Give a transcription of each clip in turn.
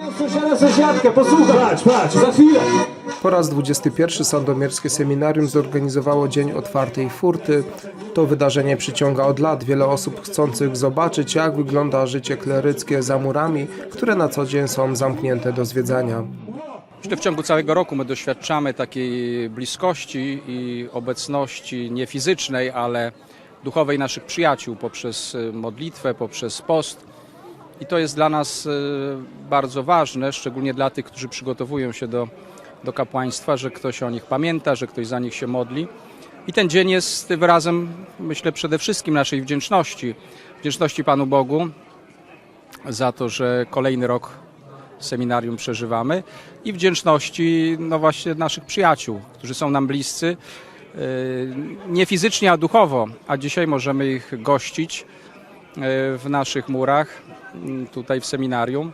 Mają sąsiada, sąsiadkę, posłuchaj. Patrz, patrz, za chwilę. Po raz 21 Sandomierskie Seminarium zorganizowało Dzień Otwartej Furty. To wydarzenie przyciąga od lat wiele osób chcących zobaczyć, jak wygląda życie kleryckie za murami, które na co dzień są zamknięte do zwiedzania. Myślę, w ciągu całego roku my doświadczamy takiej bliskości i obecności nie fizycznej, ale duchowej naszych przyjaciół poprzez modlitwę, poprzez post. I to jest dla nas y, bardzo ważne, szczególnie dla tych, którzy przygotowują się do, do kapłaństwa, że ktoś o nich pamięta, że ktoś za nich się modli. I ten dzień jest wyrazem, myślę, przede wszystkim naszej wdzięczności. Wdzięczności Panu Bogu za to, że kolejny rok seminarium przeżywamy i wdzięczności no właśnie naszych przyjaciół, którzy są nam bliscy, yy, nie fizycznie, a duchowo, a dzisiaj możemy ich gościć w naszych murach, yy, tutaj w seminarium.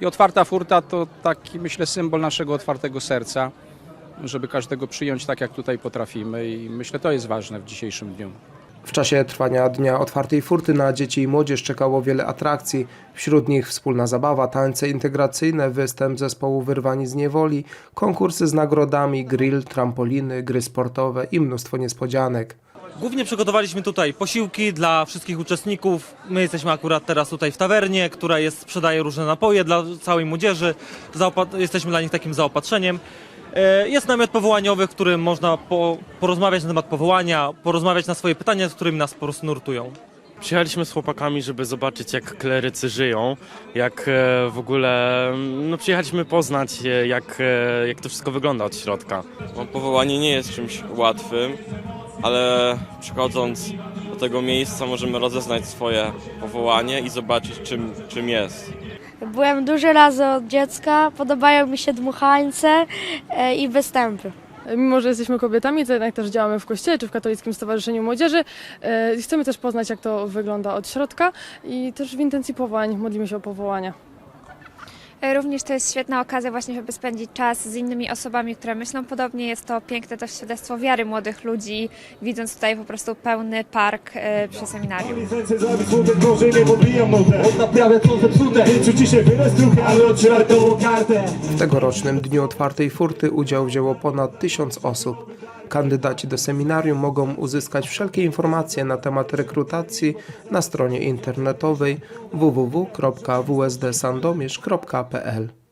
I otwarta furta to taki, myślę, symbol naszego otwartego serca, żeby każdego przyjąć tak, jak tutaj potrafimy i myślę, to jest ważne w dzisiejszym dniu. W czasie trwania Dnia Otwartej Furty na dzieci i młodzież czekało wiele atrakcji. Wśród nich wspólna zabawa, tańce integracyjne, występ zespołu Wyrwani z Niewoli, konkursy z nagrodami, grill, trampoliny, gry sportowe i mnóstwo niespodzianek. Głównie przygotowaliśmy tutaj posiłki dla wszystkich uczestników. My jesteśmy akurat teraz tutaj w tawernie, która jest, sprzedaje różne napoje dla całej młodzieży. Zaopat- jesteśmy dla nich takim zaopatrzeniem. E, Jest namiot powołaniowy, w którym można po, porozmawiać na temat powołania, porozmawiać na swoje pytania, z którymi nas po prostu nurtują. Przyjechaliśmy z chłopakami, żeby zobaczyć jak klerycy żyją, jak e, w ogóle, no przyjechaliśmy poznać e, jak, e, jak to wszystko wygląda od środka. No, powołanie nie jest czymś łatwym, ale przychodząc do tego miejsca możemy rozeznać swoje powołanie i zobaczyć czym, czym jest. Byłem dużo razy od dziecka, podobają mi się dmuchańce e, i występy. Mimo, że jesteśmy kobietami, to jednak też działamy w kościele czy w Katolickim Stowarzyszeniu Młodzieży. E, Chcemy też poznać, jak to wygląda od środka i też w intencji powołań modlimy się o powołania. Również to jest świetna okazja właśnie, żeby spędzić czas z innymi osobami, które myślą podobnie. Jest to piękne też świadectwo wiary młodych ludzi, widząc tutaj po prostu pełny park e, przy seminarium. Podbijam notę. Naprawia zepsute. Się wyraz trochę, ale kartę. W tegorocznym Dniu Otwartej Furty udział wzięło ponad tysiąc osób. Kandydaci do seminarium mogą uzyskać wszelkie informacje na temat rekrutacji na stronie internetowej www.wsdsandomierz.pl.